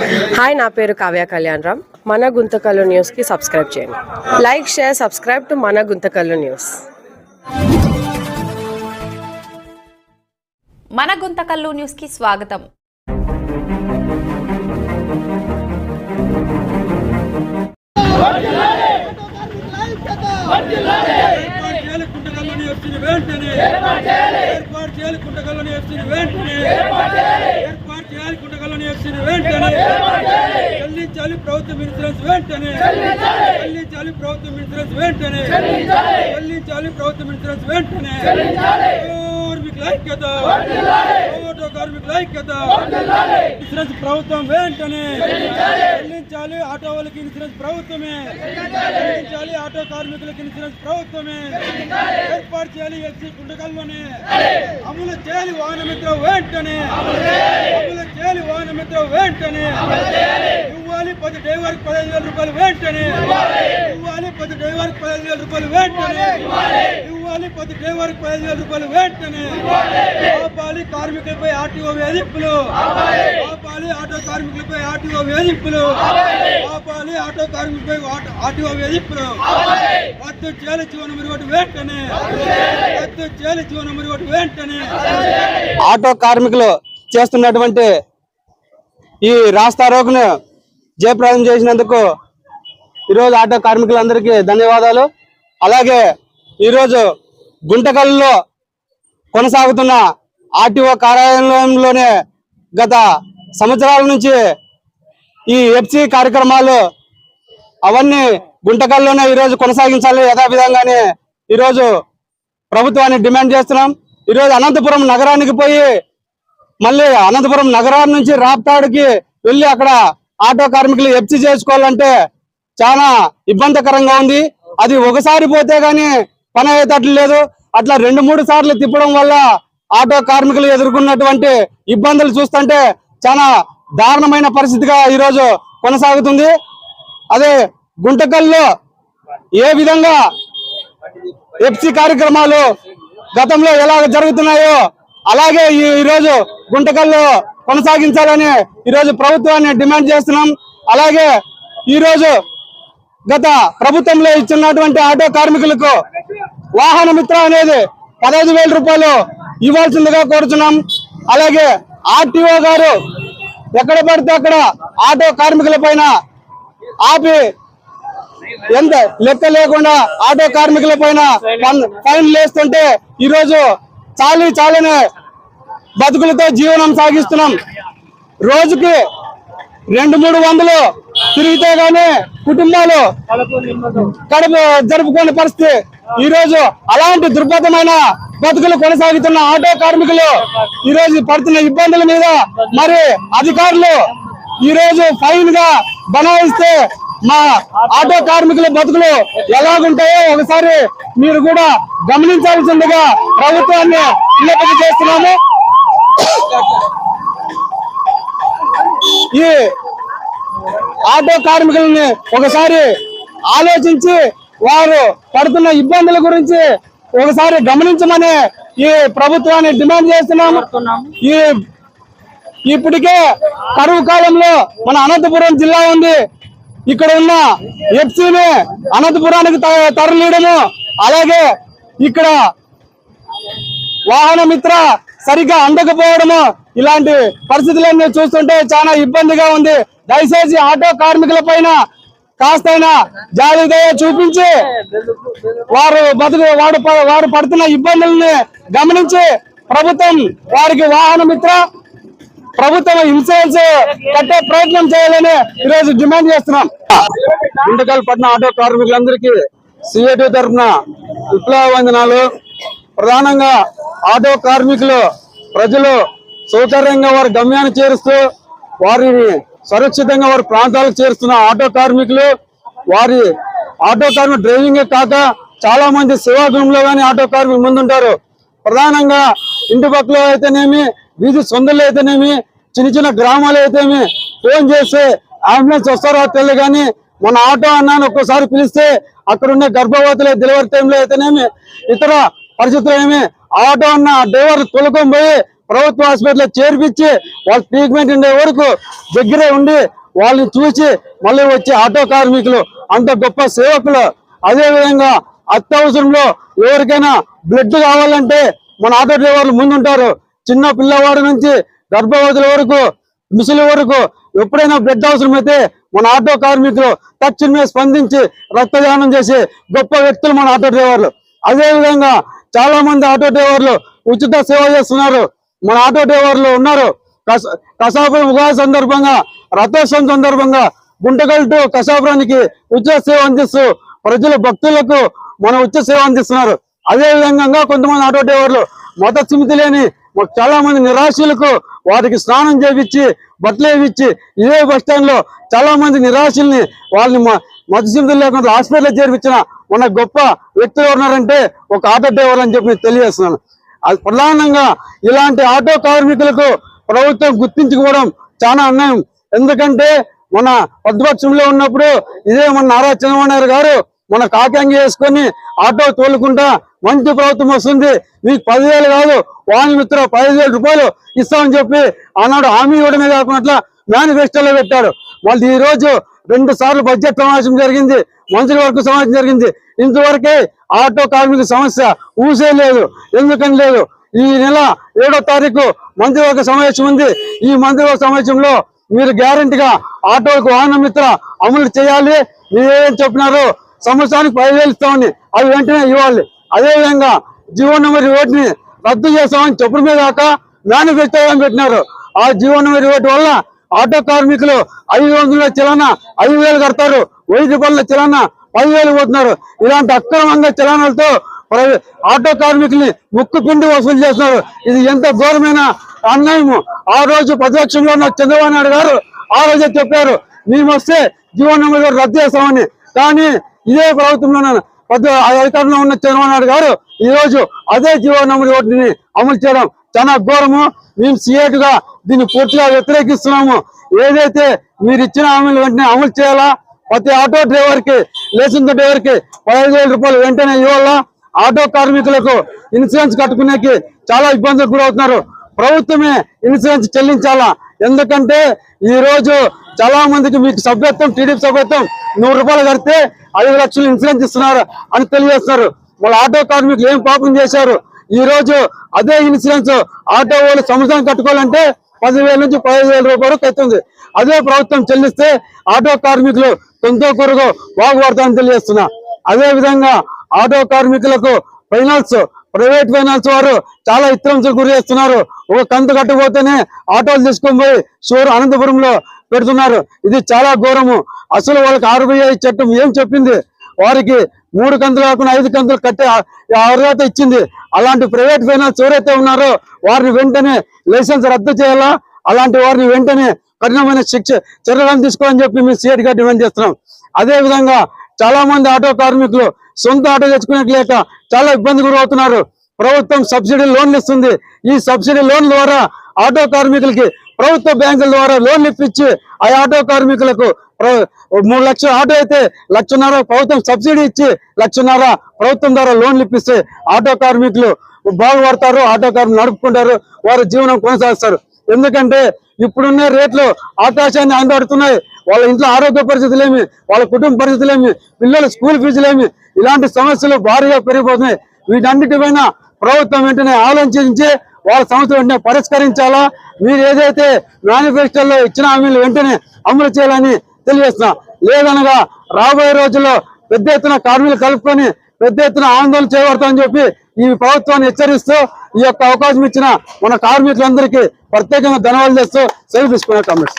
Hi నా పేరు కావ్య కళ్యాణ్ రామ్. మన గుంతకల్లు న్యూస్కి సబ్స్క్రైబ్ చేయండి. లైక్ షేర్ సబ్స్క్రైబ్ టు మన గుంతకల్లు న్యూస్ మన గుంతకల్లు న్యూస్కి స్వాగతం. ఏర్పాటు చేయాలి. వెంటనే. ఏర్పాటు చేయాలి. వెంటనే. చేయాలి కుంటకల్లోని ఎఫ్సీని వెంటనే చెల్లించాలి ప్రభుత్వం ఇన్సూరెన్స్. వెంటనే చెల్లించాలి ప్రభుత్వం ఇన్సూరెన్స్. వెంటనే చెల్లించాలి ప్రభుత్వం ఇన్సూరెన్స్. వెంటనే కార్మికుల ఐక్యత. ఓటో కార్మికుల ఐక్యత. ఇన్సూరెన్స్ ప్రభుత్వం వెంటనే చెల్లించాలి ఆటో వాళ్ళకి ఇన్సూరెన్స్ ప్రభుత్వమే. చెల్లించాలి ఆటో కార్మికులకు ఇన్సూరెన్స్ ప్రభుత్వమే. ఏర్పాటు చేయాలి. ఎస్సీ గుండకల్లోనే. అమలు చేయాలి వాహనమిత్ర వెంటనే. అమలు చేయాలి వాహనమిత్ర వెంటనే. ఇవ్వాలి పది డ్రైవర్కి పదహైదు వేల రూపాయలు వెంటనే. ఇవ్వాలి పది డ్రైవర్కి పదహైదు వేల రూపాయలు వెంటనే. ఇవ్వాలి పది డ్రైవర్కి పదహైదు వేల రూపాయలు వెంటనే. ఆపాలి కార్మికులపై ఆర్టీఓ వేధింపులు. ఆపాలి ఆటో కార్మికులపై ఆర్టీఓ వేధింపులు. ఆపాలి ఆటో కార్మికులపై ఆటో- ఆర్టీఓ వేధింపులు. రద్దు చేయాలి జీవన మరి వెంటనే. రద్దు చేయాలి జీవన మరి వెంటనే. ఆటో కార్మికులు చేస్తున్నటువంటి ఈ రాస్తా రోగును జయప్రదం చేసినందుకు ఈరోజు ఆటో కార్మికులందరికీ ధన్యవాదాలు. అలాగే ఈరోజు గుంటకల్లో కొనసాగుతున్న ఆర్టీఓ కార్యాలయంలోనే గత సంవత్సరాల నుంచి ఈ ఎఫ్సి కార్యక్రమాలు అవన్నీ గుంటకల్లోనే ఈరోజు కొనసాగించాలి. యథావిధంగానే ఈరోజు ప్రభుత్వాన్ని డిమాండ్ చేస్తున్నాం. ఈరోజు అనంతపురం నగరానికి పోయి మళ్ళీ అనంతపురం నగరం నుంచి రాప్తాడుకి వెళ్ళి అక్కడ ఆటో కార్మికులు ఎఫ్సి చేసుకోవాలంటే చాలా ఇబ్బందికరంగా ఉంది. అది ఒకసారి పోతే గానీ పని అయ్యేటట్లు లేదు. అట్లా రెండు మూడు సార్లు తిప్పడం వల్ల ఆటో కార్మికులు ఎదుర్కొన్నటువంటి ఇబ్బందులు చూస్తుంటే చాలా దారుణమైన పరిస్థితిగా ఈరోజు కొనసాగుతుంది. అదే గుంటకల్లో ఏ విధంగా ఎఫ్సి కార్యక్రమాలు గతంలో ఎలా జరుగుతున్నాయో అలాగే ఈ ఈరోజు గుంటకల్లో కొనసాగించాలని ఈరోజు ప్రభుత్వాన్ని డిమాండ్ చేస్తున్నాం. అలాగే ఈరోజు గత ప్రభుత్వంలో ఇచ్చినటువంటి ఆటో కార్మికులకు వాహన మిత్ర అనేది పదహైదు వేల రూపాయలు ఇవ్వాల్సిందిగా కోరుతున్నాం అలాగే ఆర్టీఓ గారు ఎక్కడ పడితే అక్కడ ఆటో కార్మికుల పైన ఆపి ఎంత లెక్క లేకుండా ఆటో కార్మికుల పైన ఫైన్- ఫైన్లు వేస్తుంటే చాలీ చాలని బతుకులతో జీవనం సాగిస్తున్నాం. రోజుకి రెండు మూడు వందలు తిరిగితే గానీ కుటుంబాలు కడుపు జరుపుకునే పరిస్థితి ఈ రోజు అలాంటి దుర్భతమైన బతుకులు కొనసాగుతున్న ఆటో కార్మికులు ఈ రోజు పడుతున్న ఇబ్బందుల మీద మరి అధికారులు ఈ రోజు ఫైన్గా బనాయిస్తే మా ఆటో కార్మికుల బతుకులు ఎలాగుంటాయో ఒకసారి మీరు కూడా గమనించాల్సిందిగా ప్రభుత్వాన్ని విన్నపం చేస్తున్నాము. ఈ ఆటో కార్మికులని ఒకసారి ఆలోచించి వారు పడుతున్న ఇబ్బందుల గురించి ఒకసారి గమనించమని ఈ ప్రభుత్వాన్ని డిమాండ్ చేస్తున్నాము. ఈ ఇప్పటికే కరువు కాలంలో మన అనంతపురం జిల్లా ఉంది. ఇక్కడ ఉన్న ఎఫ్సీని అనంతపురానికి త- తరలియడము అలాగే ఇక్కడ వాహన మిత్ర సరిగ్గా అందకపోవడము ఇలాంటి పరిస్థితులన్నీ చూస్తుంటే చాలా ఇబ్బందిగా ఉంది. దయచేసి ఆటో కార్మికుల పైన కాస్తైనా జాగ్రత్త చూపించి వారు బతుకు వాడు వారు పడుతున్న ఇబ్బందుల్ని గమనించి ప్రభుత్వం వారికి వాహన మిత్ర ప్రభుత్వం ఇన్సూరెన్స్ కట్టే ప్రయత్నం చేయాలని ఈరోజు డిమాండ్ చేస్తున్నాం. ఇంటికల్ పట్న ఆటో కార్మికులందరికీ సిఐటి తరఫున విప్లవ వందనాలు ప్రధానంగా ఆటో కార్మికులు ప్రజలు సౌకర్యంగా వారి గమ్యాన్ని చేరుస్తూ వారిని సురక్షితంగా వారి ప్రాంతాలకు చేరుస్తున్న ఆటో కార్మికులు వారి ఆటో కార్మిక డ్రైవింగ్ కాక చాలా మంది సేవాగృహంలో కానీ ఆటో కార్మికులు ముందుంటారు. ప్రధానంగా ఇంటి పక్కలో అయితేనేమి వీధి సొందలు అయితేనేమి చిన్న చిన్న గ్రామాలు అయితేనేమి ఫోన్ చేస్తే అంబులెన్స్ వస్తారో తెలియదు కానీ మన ఆటో అన్నాను ఒక్కసారి పిలిస్తే అక్కడ ఉన్న గర్భవతులు డెలివరీ టైంలో అయితేనేమి ఇతర పరిస్థితులు ఏమి ఆటో అన్న డ్రైవర్ తొలకొని పోయి ప్రభుత్వ హాస్పిటల్లో చేర్పించి వాళ్ళ ట్రీట్మెంట్ ఉండే వరకు దగ్గరే ఉండి వాళ్ళని చూసి మళ్ళీ వచ్చే ఆటో కార్మికులు అంత గొప్ప సేవకులు. అదేవిధంగా అత్యవసరంలో ఎవరికైనా బ్లడ్ కావాలంటే మన ఆటో డ్రైవర్లు ముందుంటారు. చిన్న పిల్లవాడి నుంచి గర్భవతుల వరకు ముసలి వరకు ఎప్పుడైనా బ్లడ్ అవసరమైతే మన ఆటో కార్మికులు తక్షణమే స్పందించి రక్తదానం చేసే గొప్ప వ్యక్తులు మన ఆటో డ్రైవర్లు. అదేవిధంగా చాలామంది చాలా మంది ఆటో డ్రైవర్లు ఉచిత సేవ చేస్తున్నారు. మన ఆటో డ్రైవర్లు ఉన్నారు. కస- కసాపురం ఉగాది సందర్భంగా రథోత్సవం సందర్భంగా గుంటకల్ టు కసాపురానికి ఉచిత సేవ అందిస్తూ ప్రజల భక్తులకు మన ఉచిత సేవ అందిస్తున్నారు. అదే విధంగా కొంతమంది ఆటో డ్రైవర్లు మత సిమితి లేని చాలా మంది నిరాశులకు వారికి స్నానం చేపించి బట్టలు వేయించి ఇదే బస్ స్టాండ్లో చాలా మంది నిరాశుల్ని వాళ్ళని మ- మత లేకుండా హాస్పిటల్ చేర్పించిన మన గొప్ప వ్యక్తులు ఉన్నారంటే ఒక ఆటో డ్రైవర్ అని చెప్పి తెలియజేస్తున్నాను. అది ప్రధానంగా ఇలాంటి ఆటో కార్మికులకు ప్రభుత్వం గుర్తించుకోవడం చాలా అన్యాయం. ఎందుకంటే మన ప్రతిపక్షంలో ఉన్నప్పుడు ఇదే మన నారా చంద్రబాబు గారు మన కాకంగి వేసుకొని ఆటో తోలుకుంటా మంచి ప్రభుత్వం వస్తుంది. మీకు పదివేలు కాదు వాణి మిత్ర పదిహేను వేల రూపాయలు ఇస్తామని చెప్పి ఆనాడు హామీ ఇవ్వడమే కాకుండా మేనిఫెస్టోలో పెట్టాడు. మళ్ళీ ఈరోజు రెండు సార్లు బడ్జెట్ సమావేశం జరిగింది. మంత్రివర్గ సమావేశం జరిగింది. ఇంతవరకే ఆటో కార్మిక సమస్య ఊసే లేదు. ఎందుకని లేదు? ఈ నెల ఏడో తారీఖు మంత్రివర్గ సమావేశం ఉంది. ఈ మంత్రివర్గ సమావేశంలో మీరు గ్యారంటీగా ఆటోకు వాహన మిత్ర అమలు చేయాలి. మీరు చెప్పినారు సంవత్సరానికి పదివేలు ఇస్తామని అవి వెంటనే ఇవ్వాలి. అదేవిధంగా జీవో నెంబర్ ఓటుని రద్దు చేస్తామని చెప్పడమే కాక మేనిఫెస్టో పెట్టినారు. ఆ జీవో నెంబర్ ఓటు వల్ల ఆటో కార్మికులు ఐదు వందల చలన ఐదు వేలు కడతారు. వెయ్యి రూపాయల చలన పదివేలు పోతున్నారు. ఇలాంటి అక్రమంగా చలానాలతో ఆటో కార్మికుల్ని ముక్కు పిండి వసూలు చేస్తున్నారు. ఇది ఎంత ఘోరమైన అన్యాయము. ఆ రోజు ప్రతిపక్షంలో ఉన్న చంద్రబాబు నాయుడు గారు ఆ రోజే చెప్పారు మేము వస్తే జీవన నెంబర్ రద్దు చేస్తామని. కానీ ఇదే ప్రభుత్వంలో పెద్ద అధికారంలో ఉన్న చంద్రబాబు నాయుడు గారు ఈ రోజు అదే జీవో నెంబర్ ఒకటిని అమలు చేయడం చాలా ఘోరము. మేము సిఏట్ దీన్ని పూర్తిగా వ్యతిరేకిస్తున్నాము. ఏదైతే మీరు ఇచ్చిన హామీలు వెంటనే అమలు చేయాలా? ప్రతి ఆటో డ్రైవర్కి కి డ్రైవర్కి పదహైదు వేల రూపాయలు వెంటనే ఇవ్వాలా? ఆటో కార్మికులకు ఇన్సూరెన్స్ కట్టుకునేకి చాలా ఇబ్బందులకు గురవుతున్నారు. ప్రభుత్వమే ఇన్సూరెన్స్ చెల్లించాలా? ఎందుకంటే ఈ రోజు చాలా మందికి మీకు సభ్యత్వం టీడీపీ సభ్యత్వం నూరు రూపాయలు కడితే ఐదు లక్షలు ఇన్సూరెన్స్ ఇస్తున్నారు అని తెలియజేస్తున్నారు. వాళ్ళ ఆటో కార్మికులు ఏం పాపం చేశారు? ఈ రోజు అదే ఇన్సూరెన్స్ ఆటో వాళ్ళు సంవత్సరం కట్టుకోవాలంటే పదివేల నుంచి పదిహేను వేల రూపాయలు వరకు అవుతుంది. అదే ప్రభుత్వం చెల్లిస్తే ఆటో కార్మికులు కొంత కొరకు వాగుపడతామని తెలియజేస్తున్నా. అదే విధంగా ఆటో కార్మికులకు ఫైనాన్స్ ప్రైవేట్ ఫైనాన్స్ వారు చాలా ఇత్తరంసులు గురి చేస్తున్నారు. ఒక కంతు కట్టబోతేనే ఆటోలు తీసుకొని పోయి షూర్ అనంతపురంలో పెడుతున్నారు. ఇది చాలా ఘోరము. అసలు వాళ్ళకి ఆర్బీఐ చట్టం ఏం చెప్పింది? వారికి మూడు కంతులు కాకుండా ఐదు కంతులు కట్టే అర్హత ఇచ్చింది. అలాంటి ప్రైవేట్ ఫైనాన్స్ ఎవరైతే ఉన్నారో వారిని వెంటనే లైసెన్స్ రద్దు చేయాలా? అలాంటి వారిని వెంటనే కఠినమైన శిక్ష చర్యలను తీసుకోవాలని చెప్పి మేము సీఎట్గా డిమాండ్ చేస్తున్నాం. అదే విధంగా చాలా మంది ఆటో కార్మికులు సొంత ఆటో తెచ్చుకునేట్లేక చాలా ఇబ్బంది గురవుతున్నారు. ప్రభుత్వం సబ్సిడీ లోన్లు ఇస్తుంది. ఈ సబ్సిడీ లోన్ ద్వారా ఆటో కార్మికులకి ప్రభుత్వ బ్యాంకుల ద్వారా లోన్లు ఇప్పించి ఆ ఆటో కార్మికులకు మూడు లక్షల ఆటో అయితే లక్షన్నర ప్రభుత్వం సబ్సిడీ ఇచ్చి లక్షన్నర ప్రభుత్వం ద్వారా లోన్లు ఇప్పిస్తే ఆటో కార్మికులు బాగుపడతారు ఆటో కార్మికులు నడుపుకుంటారు వారి జీవనం కొనసాగిస్తారు. ఎందుకంటే ఇప్పుడున్న రేట్లు ఆకాశాన్ని అందడుతున్నాయి. వాళ్ళ ఇంట్లో ఆరోగ్య పరిస్థితులు ఏమి వాళ్ళ కుటుంబ పరిస్థితులు ఏమి పిల్లల స్కూల్ ఫీజులు ఏమి ఇలాంటి సమస్యలు భారీగా పెరిగిపోతున్నాయి. వీటన్నిటిపైన ప్రభుత్వం వెంటనే ఆలోచించి వాళ్ళ సమస్యలు వెంటనే పరిష్కరించాలా? మీరు ఏదైతే మేనిఫెస్టోలో ఇచ్చిన హామీలు వెంటనే అమలు చేయాలని తెలియజేస్తున్నా. లేదనగా రాబోయే రోజుల్లో పెద్ద ఎత్తున కార్మికులు కలుపుకొని పెద్ద ఎత్తున ఆందోళన చేయబడతామని చెప్పి ఈ ప్రభుత్వాన్ని హెచ్చరిస్తూ ఈ యొక్క అవకాశం ఇచ్చిన మన కార్మికులందరికీ ప్రత్యేకంగా ధన్యవాదాలు చేస్తూ సెలవు తీసుకునే కామెంట్స్.